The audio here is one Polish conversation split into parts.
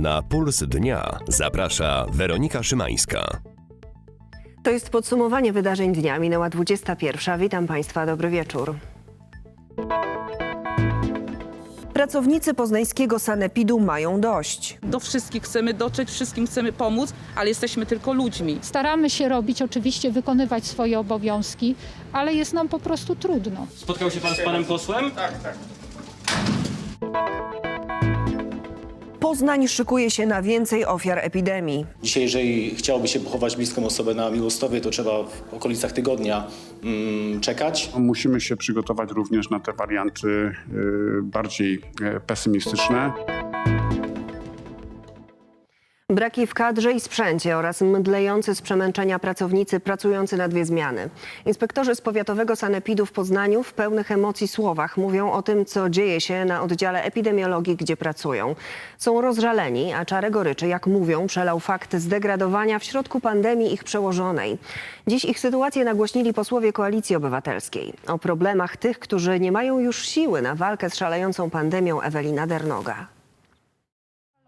Na puls dnia zaprasza Weronika Szymańska. To jest podsumowanie wydarzeń dnia. Minęła 21. Witam Państwa, dobry wieczór. Pracownicy poznańskiego sanepidu mają dość. Do wszystkich chcemy dotrzeć, wszystkim chcemy pomóc, ale jesteśmy tylko ludźmi. Staramy się robić, oczywiście wykonywać swoje obowiązki, ale jest nam po prostu trudno. Spotkał się pan z panem posłem? Poznań szykuje się na więcej ofiar epidemii. Dzisiaj, jeżeli chciałoby się pochować bliską osobę na Miłostowie, to trzeba w okolicach tygodnia mm, czekać. Musimy się przygotować również na te warianty y, bardziej y, pesymistyczne. Braki w kadrze i sprzęcie oraz mdlejący z przemęczenia pracownicy pracujący na dwie zmiany. Inspektorzy z powiatowego sanepidu w Poznaniu w pełnych emocji słowach mówią o tym, co dzieje się na oddziale epidemiologii, gdzie pracują. Są rozżaleni, a czarę goryczy, jak mówią, przelał fakt zdegradowania w środku pandemii ich przełożonej. Dziś ich sytuację nagłośnili posłowie Koalicji Obywatelskiej. O problemach tych, którzy nie mają już siły na walkę z szalejącą pandemią Ewelina Dernoga.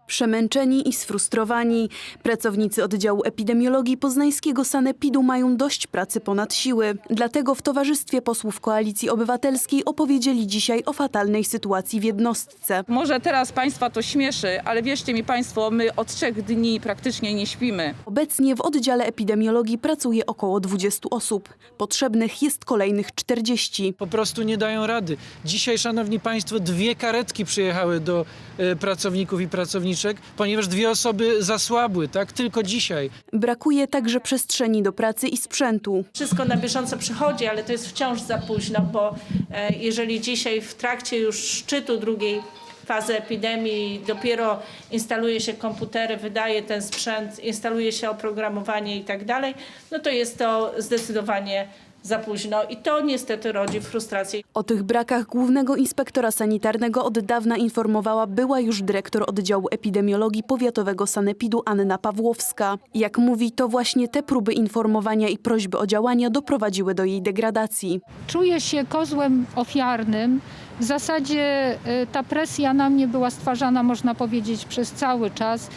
Przemęczeni i sfrustrowani, pracownicy oddziału epidemiologii poznańskiego Sanepidu mają dość pracy ponad siły. Dlatego w towarzystwie posłów Koalicji Obywatelskiej opowiedzieli dzisiaj o fatalnej sytuacji w jednostce. Może teraz Państwa to śmieszy, ale wierzcie mi Państwo, my od trzech dni praktycznie nie śpimy. Obecnie w oddziale epidemiologii pracuje około 20 osób. Potrzebnych jest kolejnych 40. po prostu nie dają rady. Dzisiaj, szanowni państwo, dwie karetki przyjechały do e, pracowników i pracowniczek, ponieważ dwie osoby zasłabły, tak? Tylko dzisiaj. Brakuje także przestrzeni do pracy i sprzętu. Wszystko na bieżąco przychodzi, ale to jest wciąż za późno, bo e, jeżeli dzisiaj w trakcie już szczytu drugiej fazy epidemii dopiero instaluje się komputery, wydaje ten sprzęt, instaluje się oprogramowanie i tak dalej, no to jest to zdecydowanie za późno i to niestety rodzi frustrację. O tych brakach głównego inspektora sanitarnego od dawna informowała była już dyrektor oddziału epidemiologii powiatowego sanepidu Anna Pawłowska. Jak mówi, to właśnie te próby informowania i prośby o działania doprowadziły do jej degradacji. Czuję się kozłem ofiarnym. W zasadzie y, ta presja na mnie była stwarzana, można powiedzieć, przez cały czas.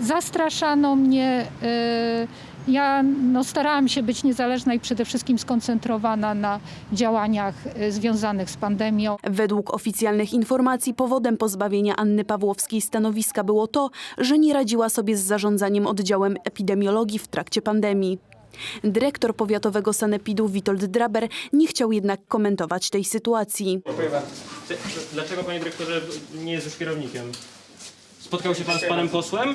Zastraszano mnie. y, Ja no, starałam się być niezależna i przede wszystkim skoncentrowana na działaniach y, związanych z pandemią. Według oficjalnych informacji powodem pozbawienia Anny Pawłowskiej stanowiska było to, że nie radziła sobie z zarządzaniem oddziałem epidemiologii w trakcie pandemii. Dyrektor powiatowego sanepidu Witold Draber nie chciał jednak komentować tej sytuacji. Dlaczego, panie dyrektorze, nie jest już kierownikiem? Spotkał się pan z panem posłem?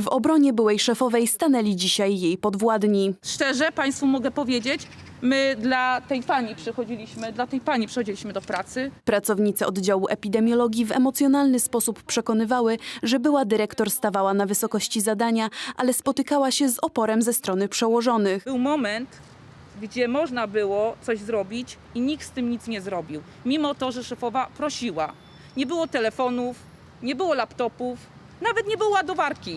W obronie byłej szefowej stanęli dzisiaj jej podwładni. Szczerze Państwu mogę powiedzieć, my dla tej pani przychodziliśmy, dla tej pani przychodziliśmy do pracy. Pracownice oddziału epidemiologii w emocjonalny sposób przekonywały, że była dyrektor stawała na wysokości zadania, ale spotykała się z oporem ze strony przełożonych. Był moment, gdzie można było coś zrobić i nikt z tym nic nie zrobił. Mimo to, że szefowa prosiła. Nie było telefonów, nie było laptopów, nawet nie było ładowarki.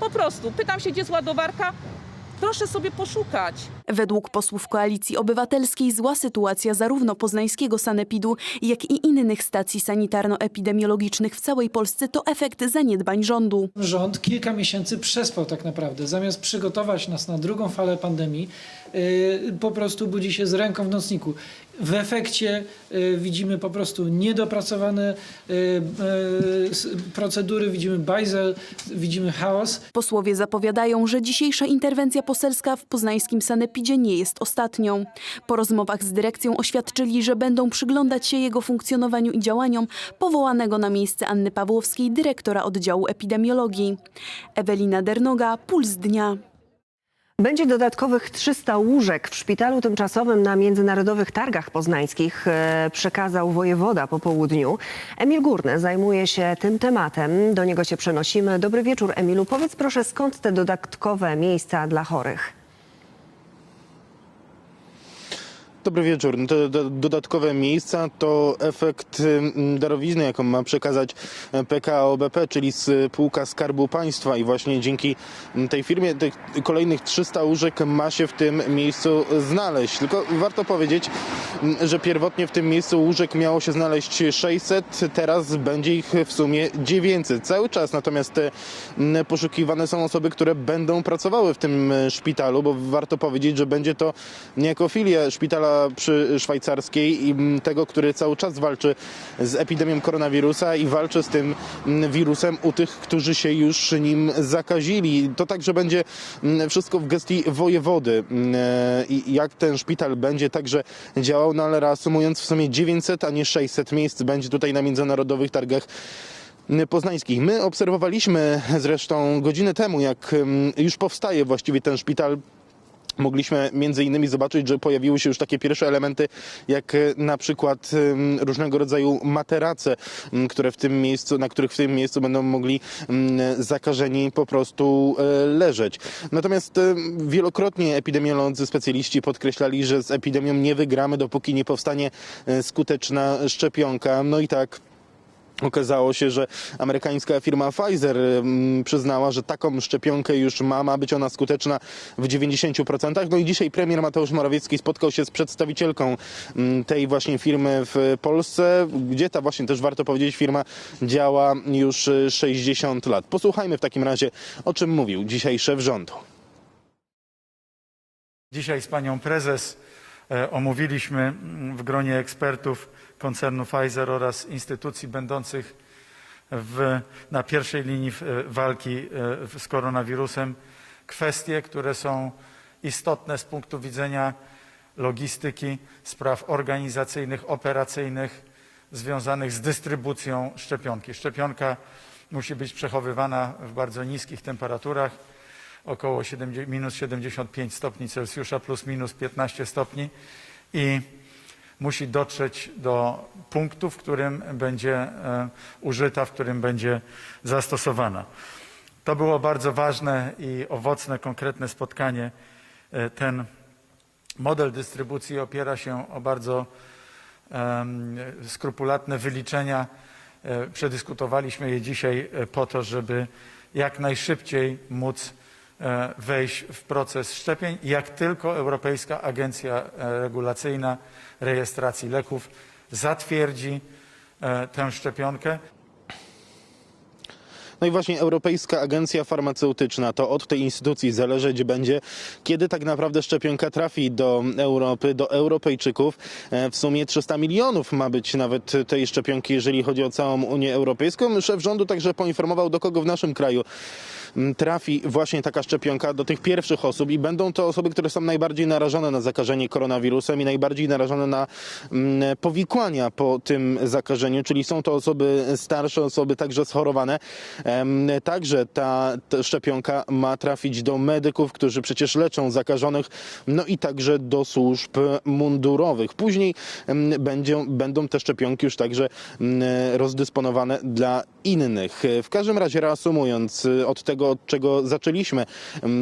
Po prostu pytam się, gdzie jest ładowarka? Proszę sobie poszukać. Według posłów Koalicji Obywatelskiej zła sytuacja zarówno poznańskiego sanepidu, jak i innych stacji sanitarno-epidemiologicznych w całej Polsce to efekt zaniedbań rządu. Rząd kilka miesięcy przespał tak naprawdę. Zamiast przygotować nas na drugą falę pandemii, po prostu budzi się z ręką w nocniku. W efekcie yy, widzimy po prostu niedopracowane s- procedury, widzimy bajzel, widzimy chaos. Posłowie zapowiadają, że dzisiejsza interwencja poselska w poznańskim sanepidzie nie jest ostatnią. Po rozmowach z dyrekcją oświadczyli, że będą przyglądać się jego funkcjonowaniu i działaniom powołanego na miejsce Anny Pawłowskiej dyrektora oddziału epidemiologii. Ewelina Dernoga, Puls Dnia. Będzie dodatkowych 300 łóżek w szpitalu tymczasowym na Międzynarodowych Targach Poznańskich, e, przekazał wojewoda po południu. Emil Górny zajmuje się tym tematem. Do niego się przenosimy. Dobry wieczór, Emilu. Powiedz proszę, skąd te dodatkowe miejsca dla chorych? Dobry wieczór. No dodatkowe miejsca to efekt ym, darowizny, jaką ma przekazać e, PKO BP, czyli spółka Skarbu Państwa i właśnie dzięki m, tej firmie tych kolejnych 300 łóżek ma się w tym miejscu znaleźć. Tylko warto powiedzieć, m, że pierwotnie w tym miejscu łóżek miało się znaleźć 600, teraz będzie ich w sumie 900. Cały czas natomiast poszukiwane są osoby, które będą pracowały w tym e, szpitalu, bo warto powiedzieć, że będzie to niejako filia szpitala przy szwajcarskiej i m, tego, który cały czas walczy z epidemią koronawirusa i walczy z tym m, wirusem u tych, którzy się już nim zakazili. To także będzie m, wszystko w gestii wojewody e, i jak ten szpital będzie także działał, no ale reasumując w sumie 900, a nie 600 miejsc będzie tutaj na międzynarodowych targach poznańskich. My obserwowaliśmy zresztą godzinę temu, jak mm, już powstaje właściwie ten szpital. Mogliśmy między innymi zobaczyć, że pojawiły się już takie pierwsze elementy, jak e, na przykład różnego rodzaju materace, które w tym miejscu, na których w tym miejscu będą mogli zakażeni po prostu e, leżeć. Natomiast e, wielokrotnie epidemiolodzy, specjaliści podkreślali, że z epidemią nie wygramy, dopóki nie powstanie skuteczna szczepionka. No i tak Okazało się, że amerykańska firma Pfizer przyznała, że taką szczepionkę już ma, ma być ona skuteczna w 90%. No i dzisiaj premier Mateusz Morawiecki spotkał się z przedstawicielką tej właśnie firmy w Polsce, gdzie ta właśnie też warto powiedzieć firma działa już y, 60 lat. Posłuchajmy w takim razie, o czym mówił dzisiaj szef rządu. Dzisiaj z panią prezes e, omówiliśmy mm, w gronie ekspertów koncernu Pfizer oraz instytucji będących w, na pierwszej linii e, walki e, z koronawirusem kwestie, które są istotne z punktu widzenia logistyki, spraw organizacyjnych, operacyjnych związanych z dystrybucją szczepionki. Szczepionka musi być przechowywana w bardzo niskich temperaturach około 70, minus 75 stopni Celsjusza plus minus 15 stopni i musi dotrzeć do punktu, w którym będzie e, użyta, w którym będzie zastosowana. To było bardzo ważne i owocne, konkretne spotkanie. E, Ten model dystrybucji opiera się o bardzo skrupulatne wyliczenia. E, Przedyskutowaliśmy je dzisiaj po to, żeby jak najszybciej móc wejść w proces szczepień. Jak tylko Europejska Agencja e, Regulacyjna Rejestracji Leków zatwierdzi e, tę szczepionkę, No i właśnie Europejska Agencja Farmaceutyczna to od tej instytucji zależeć będzie, kiedy tak naprawdę szczepionka trafi do Europy, do Europejczyków. E, W sumie 300 milionów ma być nawet tej szczepionki, jeżeli chodzi o całą Unię Europejską. Szef rządu także poinformował, do kogo w naszym kraju m, trafi właśnie taka szczepionka do tych pierwszych osób i będą to osoby, które są najbardziej narażone na zakażenie koronawirusem i najbardziej narażone na mm, powikłania po tym zakażeniu, czyli są to osoby starsze, osoby także schorowane. Także ta, szczepionka ma trafić do medyków, którzy przecież leczą zakażonych, no i także do służb mundurowych. Później em, będą, te szczepionki już także rozdysponowane dla innych. W każdym razie reasumując, od tego, od czego zaczęliśmy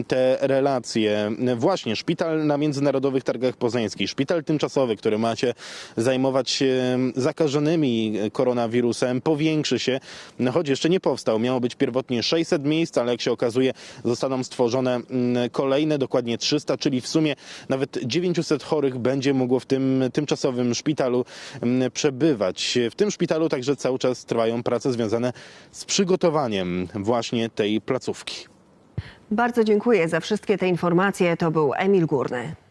te relacje, właśnie szpital na Międzynarodowych Targach Poznańskich, szpital tymczasowy, który ma się zajmować się zakażonymi koronawirusem, powiększy się, no choć jeszcze nie powstał. Miało być pierwotnie 600 miejsc, ale jak się okazuje, zostaną stworzone mm, kolejne, dokładnie 300, czyli w sumie nawet 900 chorych będzie mogło w tym tymczasowym szpitalu mm, przebywać. W tym szpitalu także cały czas trwają prace związane z przygotowaniem właśnie tej placówki. Bardzo dziękuję za wszystkie te informacje. To był Emil Górny.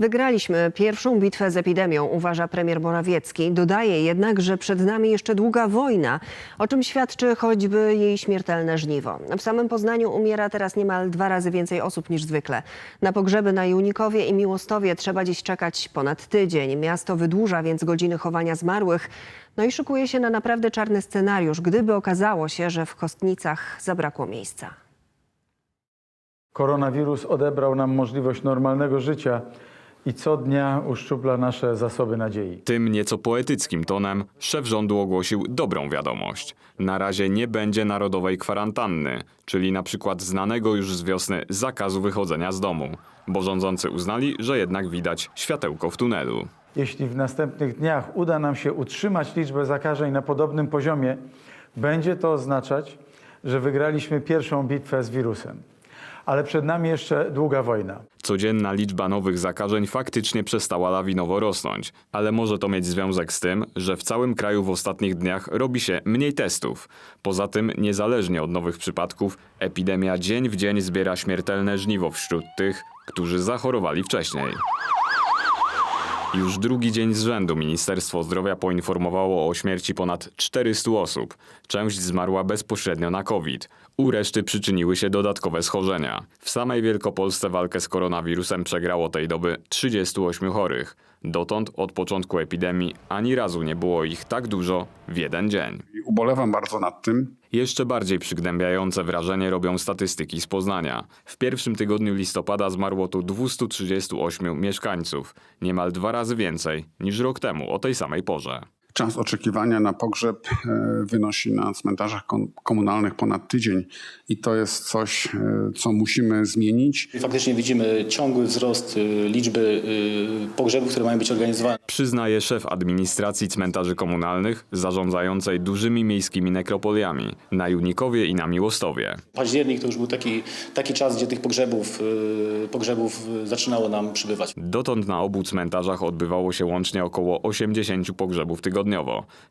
Wygraliśmy pierwszą bitwę z epidemią, uważa premier Morawiecki. Dodaje jednak, że przed nami jeszcze długa wojna, o czym świadczy choćby jej śmiertelne żniwo. W samym Poznaniu umiera teraz niemal dwa razy więcej osób niż zwykle. Na pogrzeby na Junikowie i Miłostowie trzeba dziś czekać ponad tydzień. Miasto wydłuża więc godziny chowania zmarłych. No i szykuje się na naprawdę czarny scenariusz, gdyby okazało się, że w Kostnicach zabrakło miejsca. koronawirus odebrał nam możliwość normalnego życia i co dnia uszczupla nasze zasoby nadziei. Tym nieco poetyckim tonem szef rządu ogłosił dobrą wiadomość. Na razie nie będzie narodowej kwarantanny, czyli na przykład znanego już z wiosny zakazu wychodzenia z domu, bo rządzący uznali, że jednak widać światełko w tunelu. Jeśli w następnych dniach uda nam się utrzymać liczbę zakażeń na podobnym poziomie, będzie to oznaczać, że wygraliśmy pierwszą bitwę z wirusem. Ale przed nami jeszcze długa wojna. Codzienna liczba nowych zakażeń faktycznie przestała lawinowo rosnąć, ale może to mieć związek z tym, że w całym kraju w ostatnich dniach robi się mniej testów. Poza tym, niezależnie od nowych przypadków, epidemia dzień w dzień zbiera śmiertelne żniwo wśród tych, którzy zachorowali wcześniej. Już drugi dzień z rzędu Ministerstwo Zdrowia poinformowało o śmierci ponad 400 osób. Część zmarła bezpośrednio na COVID. U reszty przyczyniły się dodatkowe schorzenia. W samej Wielkopolsce walkę z koronawirusem przegrało tej doby 38 chorych. Dotąd od początku epidemii ani razu nie było ich tak dużo w jeden dzień. Ubolewam bardzo nad tym, Jeszcze bardziej przygnębiające wrażenie robią statystyki z Poznania. W pierwszym tygodniu listopada zmarło tu 238 mieszkańców, niemal dwa razy więcej niż rok temu o tej samej porze. Czas oczekiwania na pogrzeb e, wynosi na cmentarzach kom- komunalnych ponad tydzień i to jest coś, e, co musimy zmienić. Faktycznie widzimy ciągły wzrost y, liczby pogrzebów, które mają być organizowane. Przyznaje szef administracji cmentarzy komunalnych zarządzającej dużymi miejskimi nekropoliami na Junikowie i na Miłostowie. Październik to już był taki, taki czas, gdzie tych pogrzebów, pogrzebów zaczynało nam przybywać. Dotąd na obu cmentarzach odbywało się łącznie około 80 pogrzebów tygodniowo.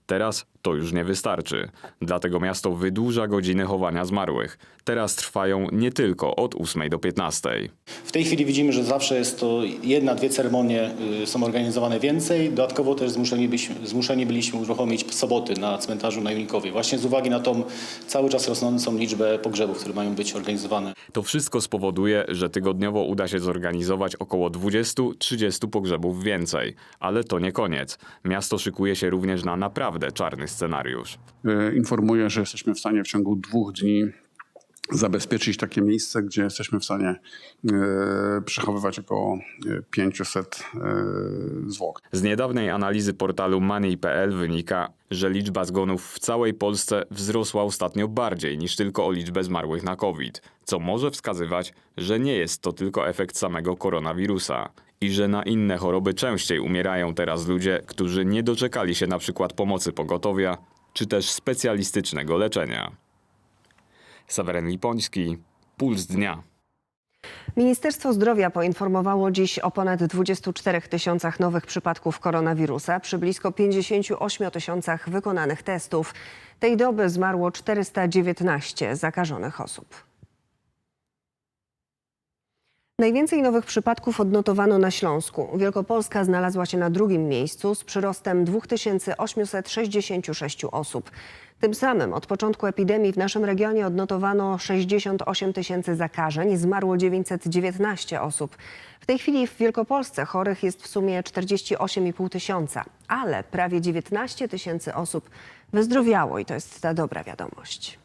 Teraz to już nie wystarczy. Dlatego miasto wydłuża godziny chowania zmarłych. Teraz trwają nie tylko od 8 do 15. W tej chwili widzimy, że zawsze jest to jedna, dwie ceremonie y, są organizowane więcej. Dodatkowo też zmuszeni byliśmy, zmuszeni byliśmy uruchomić soboty na cmentarzu na Junikowie. Właśnie z uwagi na tą cały czas rosnącą liczbę pogrzebów, które mają być organizowane. To wszystko spowoduje, że tygodniowo uda się zorganizować około 20-30 pogrzebów więcej. Ale to nie koniec. Miasto szykuje się również na naprawdę czarny scenariusz. E, Informuję, że jesteśmy w stanie w ciągu dwóch dni zabezpieczyć takie miejsce, gdzie jesteśmy w stanie e, przechowywać około e, 500 e, zwłok. Z niedawnej analizy portalu Money.pl wynika, że liczba zgonów w całej Polsce wzrosła ostatnio bardziej niż tylko o liczbę zmarłych na COVID, co może wskazywać, że nie jest to tylko efekt samego koronawirusa i że na inne choroby częściej umierają teraz ludzie, którzy nie doczekali się na przykład pomocy pogotowia czy też specjalistycznego leczenia. Seweryn Lipoński, Puls Dnia. Ministerstwo Zdrowia poinformowało dziś o ponad 24 tysiącach nowych przypadków koronawirusa przy blisko 58 tysiącach wykonanych testów. Tej doby zmarło 419 zakażonych osób. Najwięcej nowych przypadków odnotowano na Śląsku. Wielkopolska znalazła się na drugim miejscu z przyrostem 2866 osób. Tym samym od początku epidemii w naszym regionie odnotowano 68 tysięcy zakażeń, zmarło 919 osób. W tej chwili w Wielkopolsce chorych jest w sumie 48,5 tysiąca, ale prawie 19 tysięcy osób wyzdrowiało i to jest ta dobra wiadomość.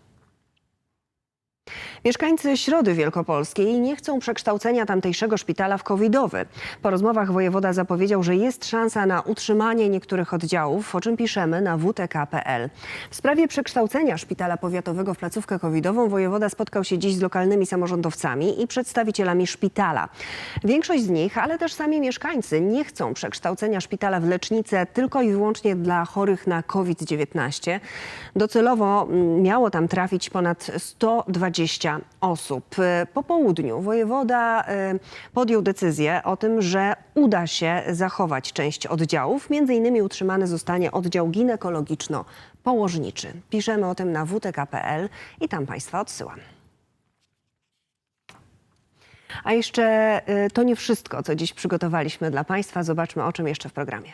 Mieszkańcy Środy Wielkopolskiej nie chcą przekształcenia tamtejszego szpitala w covidowy. Po rozmowach wojewoda zapowiedział, że jest szansa na utrzymanie niektórych oddziałów, o czym piszemy na wtk.pl. W sprawie przekształcenia szpitala powiatowego w placówkę covidową wojewoda spotkał się dziś z lokalnymi samorządowcami i przedstawicielami szpitala. Większość z nich, ale też sami mieszkańcy nie chcą przekształcenia szpitala w lecznicę tylko i wyłącznie dla chorych na COVID-19. Docelowo mm, miało tam trafić ponad 120 osób. E, Po południu wojewoda e, podjął decyzję o tym, że uda się zachować część oddziałów. Między innymi utrzymany zostanie oddział ginekologiczno-położniczy. Piszemy o tym na wtk.pl i tam Państwa odsyłam. A jeszcze e, to nie wszystko, co dziś przygotowaliśmy dla Państwa. Zobaczmy, o czym jeszcze w programie.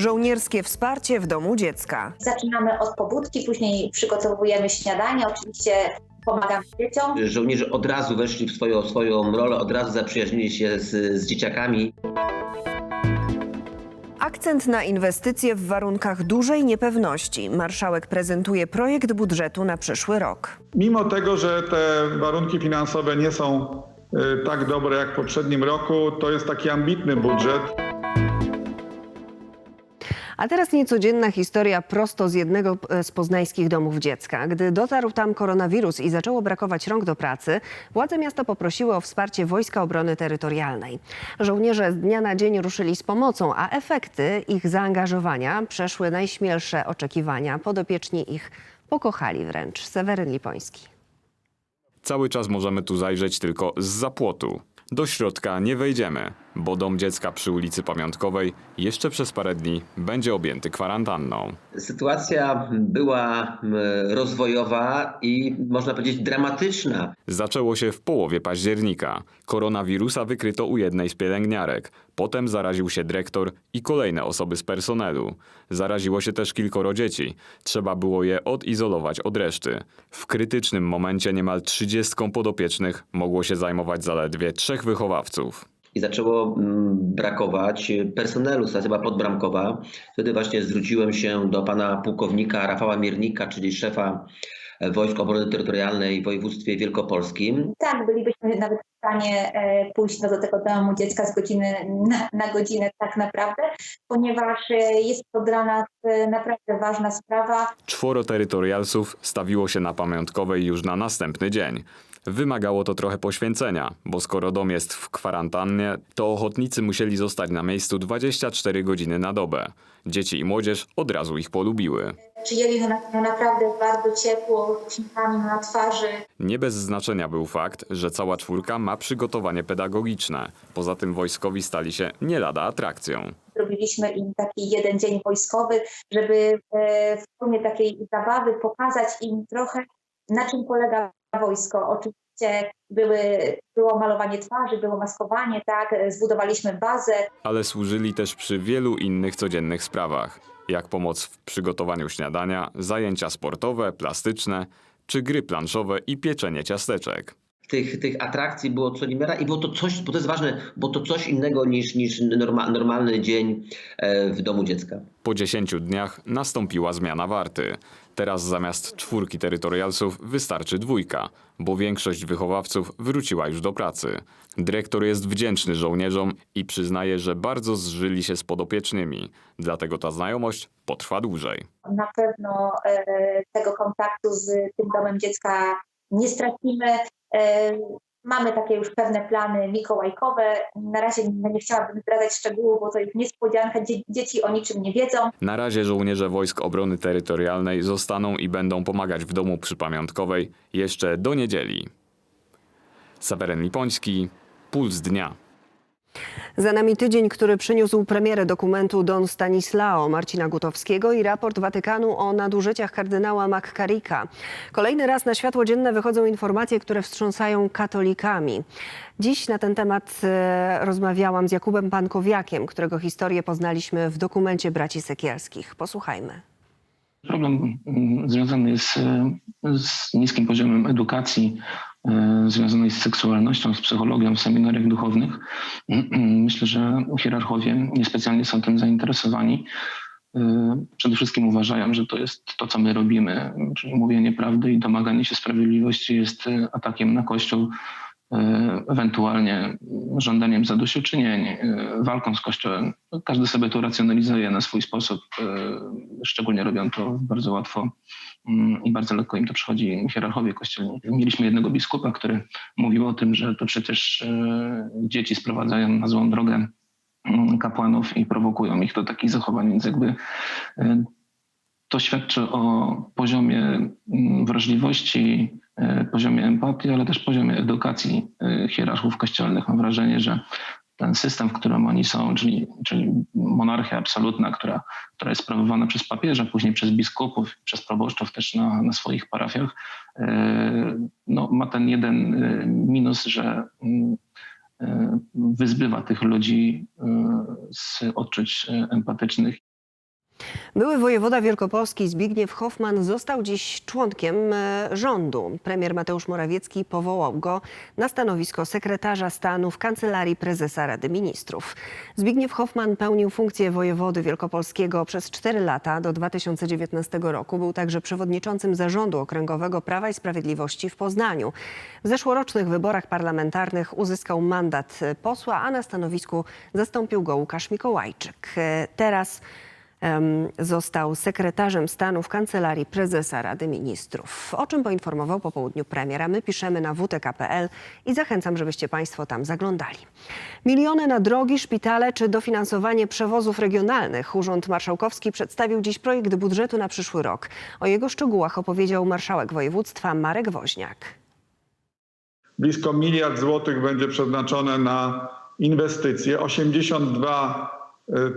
Żołnierskie wsparcie w domu dziecka. Zaczynamy od pobudki, później przygotowujemy śniadanie, oczywiście pomagamy dzieciom. Żołnierze od razu weszli w swoją, swoją rolę, od razu zaprzyjaźnili się z, z dzieciakami. Akcent na inwestycje w warunkach dużej niepewności. Marszałek prezentuje projekt budżetu na przyszły rok. Mimo tego, że te warunki finansowe nie są tak dobre jak w poprzednim roku. To jest taki ambitny budżet. A teraz niecodzienna historia prosto z jednego e, z poznańskich domów dziecka. Gdy dotarł tam koronawirus i zaczęło brakować rąk do pracy, władze miasta poprosiły o wsparcie Wojska Obrony Terytorialnej. Żołnierze z dnia na dzień ruszyli z pomocą, a efekty ich zaangażowania przeszły najśmielsze oczekiwania. Podopieczni ich pokochali wręcz. Seweryn Lipoński. Cały czas możemy tu zajrzeć tylko z zapłotu. Do środka nie wejdziemy, bo dom dziecka przy ulicy Pamiątkowej jeszcze przez parę dni będzie objęty kwarantanną. Sytuacja była rozwojowa i można powiedzieć dramatyczna. Zaczęło się w połowie października. Koronawirusa wykryto u jednej z pielęgniarek. Potem zaraził się dyrektor i kolejne osoby z personelu. Zaraziło się też kilkoro dzieci. Trzeba było je odizolować od reszty. W krytycznym momencie niemal 30 podopiecznych mogło się zajmować zaledwie trzech wychowawców. I zaczęło mm, brakować personelu, stacja podbramkowa. Wtedy właśnie zwróciłem się do pana pułkownika Rafała Miernika, czyli szefa Wojsk Obrony Terytorialnej w województwie wielkopolskim. Tak, bylibyśmy nawet stanie e, pójść no, do tego domu dziecka z godziny na, na godzinę tak naprawdę, ponieważ e, jest to dla nas e, naprawdę ważna sprawa. Czworo terytorialsów stawiło się na pamiątkowej już na następny dzień. Wymagało to trochę poświęcenia, bo skoro dom jest w kwarantannie, to ochotnicy musieli zostać na miejscu 24 godziny na dobę. Dzieci i młodzież od razu ich polubiły. Przyjęli no, naprawdę bardzo ciepło, uśmiechami na twarzy. Nie bez znaczenia był fakt, że cała czwórka ma przygotowanie pedagogiczne. Poza tym wojskowi stali się nie lada atrakcją. Zrobiliśmy im taki jeden dzień wojskowy, żeby e, w formie takiej zabawy pokazać im trochę, na czym polega wojsko. Oczywiście były, było malowanie twarzy, było maskowanie, tak, zbudowaliśmy bazę. Ale służyli też przy wielu innych codziennych sprawach, jak pomoc w przygotowaniu śniadania, zajęcia sportowe, plastyczne, czy gry planszowe i pieczenie ciasteczek. Tych, tych atrakcji było co niemiara i było to coś, bo to jest ważne, bo to coś innego niż, niż norma, normalny dzień e, w domu dziecka. Po 10 dniach nastąpiła zmiana warty. Teraz zamiast czwórki terytorialsów wystarczy dwójka, bo większość wychowawców wróciła już do pracy. Dyrektor jest wdzięczny żołnierzom i przyznaje, że bardzo zżyli się z podopiecznymi, dlatego ta znajomość potrwa dłużej. Na pewno e, tego kontaktu z tym domem dziecka nie stracimy. E, Mamy takie już pewne plany mikołajkowe. Na razie nie chciałabym zdradzać szczegółów, bo to jest niespodzianka. Dzie- dzieci o niczym nie wiedzą. Na razie żołnierze Wojsk Obrony Terytorialnej zostaną i będą pomagać w domu przy Pamiątkowej jeszcze do niedzieli. Seweryn Lipoński, Puls Dnia. Za nami tydzień, który przyniósł premierę dokumentu Don Stanislao Marcina Gutowskiego i raport Watykanu o nadużyciach kardynała McCarricka. Kolejny raz na światło dzienne wychodzą informacje, które wstrząsają katolikami. Dziś na ten temat e, rozmawiałam z Jakubem Pankowiakiem, którego historię poznaliśmy w dokumencie braci Sekielskich. Posłuchajmy. Problem mm, związany jest z niskim poziomem edukacji, związanej z seksualnością, z psychologią w seminariach duchownych. Myślę, że hierarchowie niespecjalnie są tym zainteresowani. E, Przede wszystkim uważają, że to jest to, co my robimy, czyli mówienie prawdy i domaganie się sprawiedliwości jest e, atakiem na Kościół, e, ewentualnie żądaniem zadośćuczynień, e, walką z Kościołem. Każdy sobie to racjonalizuje na swój sposób, e, szczególnie robią to bardzo łatwo mm, i bardzo lekko im to przychodzi hierarchowie kościelni. Mieliśmy jednego biskupa, który mówił o tym, że to przecież e, dzieci sprowadzają na złą drogę mm, kapłanów i prowokują ich do takich zachowań, więc jakby e, to świadczy o poziomie mm, wrażliwości, e, poziomie empatii, ale też poziomie edukacji e, hierarchów kościelnych. Mam wrażenie, że ten system, w którym oni są, czyli, czyli monarchia absolutna, która, która jest sprawowana przez papieża, później przez biskupów, przez proboszczów też na, na swoich parafiach, e, no, ma ten jeden e, minus, że mm, e, wyzbywa tych ludzi e, z odczuć e, empatycznych Były wojewoda wielkopolski Zbigniew Hoffman został dziś członkiem e, rządu. Premier Mateusz Morawiecki powołał go na stanowisko sekretarza stanu w Kancelarii Prezesa Rady Ministrów. Zbigniew Hoffman pełnił funkcję wojewody wielkopolskiego przez 4 lata do 2019 roku. Był także przewodniczącym zarządu okręgowego Prawa i Sprawiedliwości w Poznaniu. W zeszłorocznych wyborach parlamentarnych uzyskał mandat e, posła, a na stanowisku zastąpił go Łukasz Mikołajczyk. E, Teraz został sekretarzem stanu w Kancelarii Prezesa Rady Ministrów. O czym poinformował po południu premiera. My piszemy na wtk.pl i zachęcam, żebyście Państwo tam zaglądali. Miliony na drogi, szpitale czy dofinansowanie przewozów regionalnych. Urząd Marszałkowski przedstawił dziś projekt budżetu na przyszły rok. O jego szczegółach opowiedział marszałek województwa Marek Woźniak. Blisko miliard złotych będzie przeznaczone na inwestycje. 82 y,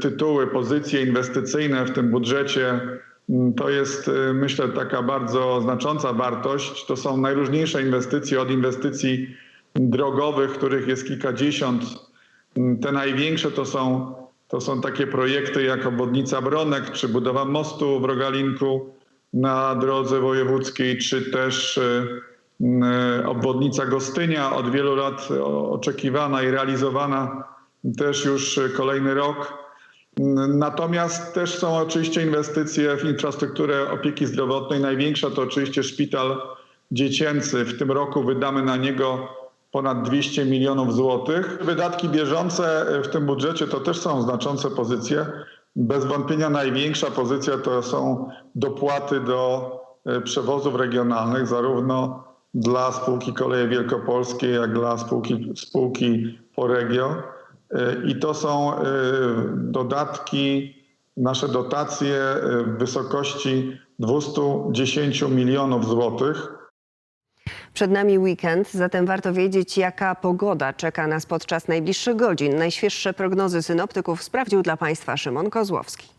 tytuły, pozycje inwestycyjne w tym budżecie mm, to jest, y, myślę, taka bardzo znacząca wartość. To są najróżniejsze inwestycje, od inwestycji drogowych, których jest kilkadziesiąt. Mm, Te największe to są, to są takie projekty jak obwodnica Bronek, czy budowa mostu w Rogalinku na drodze wojewódzkiej, czy też y, y, obwodnica Gostynia, od wielu lat oczekiwana i realizowana też już kolejny rok. Natomiast też są oczywiście inwestycje w infrastrukturę opieki zdrowotnej. Największa to oczywiście szpital dziecięcy. W tym roku wydamy na niego ponad 200 milionów złotych. Wydatki bieżące w tym budżecie to też są znaczące pozycje. Bez wątpienia największa pozycja to są dopłaty do e, przewozów regionalnych, zarówno dla spółki Koleje Wielkopolskie, jak dla spółki, spółki Poregio. I to są e, dodatki, nasze dotacje e, w wysokości 210 milionów złotych. Przed nami weekend, zatem warto wiedzieć, jaka pogoda czeka nas podczas najbliższych godzin. Najświeższe prognozy synoptyków sprawdził dla Państwa Szymon Kozłowski.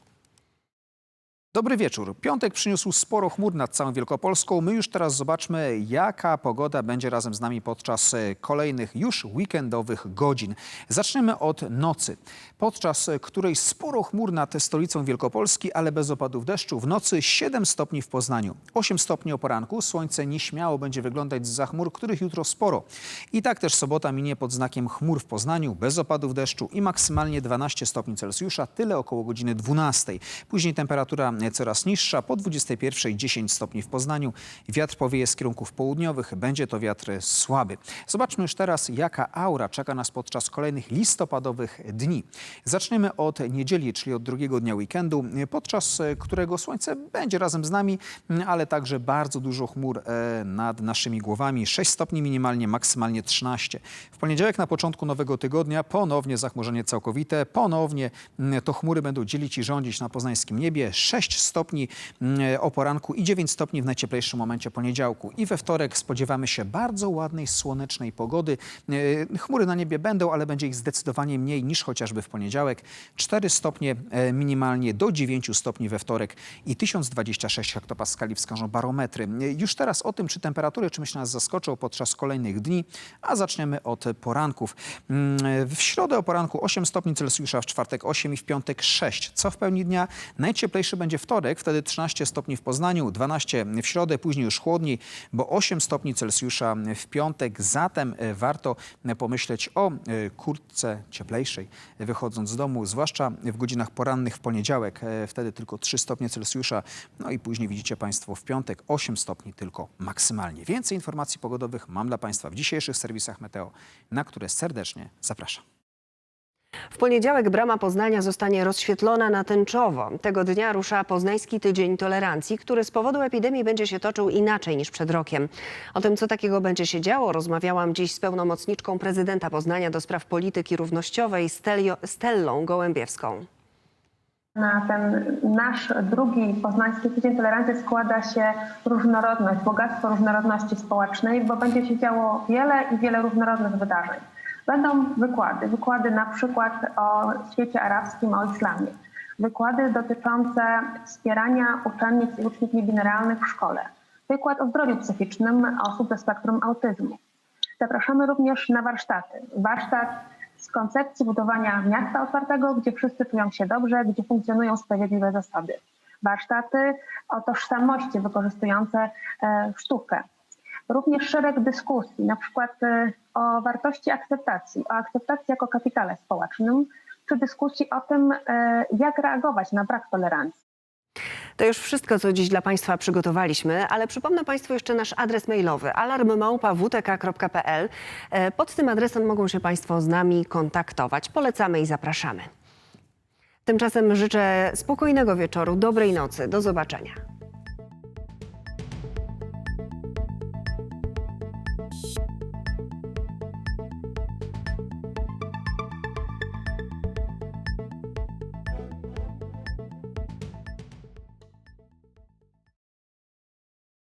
Dobry wieczór. Piątek przyniósł sporo chmur nad całą Wielkopolską. My już teraz zobaczmy, jaka pogoda będzie razem z nami podczas e, kolejnych już weekendowych godzin. Zaczniemy od nocy, podczas której sporo chmur nad stolicą Wielkopolski, ale bez opadów deszczu. W nocy 7 stopni w Poznaniu, 8 stopni o poranku. Słońce nieśmiało będzie wyglądać z chmur, których jutro sporo. I tak też sobota minie pod znakiem chmur w Poznaniu, bez opadów deszczu i maksymalnie 12 stopni Celsjusza, tyle około godziny 12. Później temperatura coraz niższa, po 21 10 stopni w Poznaniu. Wiatr powieje z kierunków południowych, będzie to wiatr słaby. Zobaczmy już teraz, jaka aura czeka nas podczas kolejnych listopadowych dni. Zaczniemy od niedzieli, czyli od drugiego dnia weekendu, podczas którego słońce będzie razem z nami, ale także bardzo dużo chmur e, nad naszymi głowami. 6 stopni minimalnie, maksymalnie 13. W poniedziałek na początku nowego tygodnia ponownie zachmurzenie całkowite, ponownie mm, to chmury będą dzielić i rządzić na poznańskim niebie. 6 stopni mm, o poranku i 9 stopni w najcieplejszym momencie poniedziałku. I we wtorek spodziewamy się bardzo ładnej, słonecznej pogody. E, Chmury na niebie będą, ale będzie ich zdecydowanie mniej niż chociażby w poniedziałek. 4 stopnie e, minimalnie do 9 stopni we wtorek i 1026 hektopaskali wskażą barometry. E, Już teraz o tym, czy temperatury czymś nas zaskoczą podczas kolejnych dni, a zaczniemy od poranków. Mm, W środę o poranku 8 stopni Celsjusza, w czwartek 8 i w piątek 6. Co w pełni dnia? Najcieplejszy będzie wtorek, wtedy 13 stopni w Poznaniu, 12 w środę, później już chłodniej, bo 8 stopni Celsjusza w piątek. Zatem e, warto pomyśleć o e, kurtce cieplejszej, wychodząc z domu, zwłaszcza w godzinach porannych w poniedziałek. E, Wtedy tylko 3 stopnie Celsjusza. No i później widzicie Państwo w piątek 8 stopni tylko maksymalnie. Więcej informacji pogodowych mam dla Państwa w dzisiejszych serwisach Meteo, na które serdecznie zapraszam. W poniedziałek brama Poznania zostanie rozświetlona na tęczowo. Tego dnia rusza Poznański Tydzień Tolerancji, który z powodu epidemii będzie się toczył inaczej niż przed rokiem. O tym, co takiego będzie się działo, rozmawiałam dziś z pełnomocniczką prezydenta Poznania do spraw polityki równościowej Stelio, Stellą Gołębiewską. Na ten nasz drugi poznański tydzień tolerancji składa się różnorodność, bogactwo różnorodności społecznej, bo będzie się działo wiele i wiele różnorodnych wydarzeń. Będą wykłady, wykłady na przykład o świecie arabskim, o islamie. Wykłady dotyczące wspierania uczennic i uczniów niegeneralnych w szkole. Wykład o zdrowiu psychicznym osób ze spektrum autyzmu. Zapraszamy również na warsztaty. Warsztat z koncepcji budowania miasta otwartego, gdzie wszyscy czują się dobrze, gdzie funkcjonują sprawiedliwe zasady. Warsztaty o tożsamości wykorzystujące e, sztukę. Również szereg dyskusji, na przykład e, o wartości akceptacji, o akceptacji jako kapitale społecznym, czy dyskusji o tym, e, jak reagować na brak tolerancji. To już wszystko, co dziś dla Państwa przygotowaliśmy, ale przypomnę Państwu jeszcze nasz adres mailowy alarmmałpa.wtk.pl. E, Pod tym adresem mogą się Państwo z nami kontaktować. Polecamy i zapraszamy. Tymczasem życzę spokojnego wieczoru, dobrej nocy. Do zobaczenia.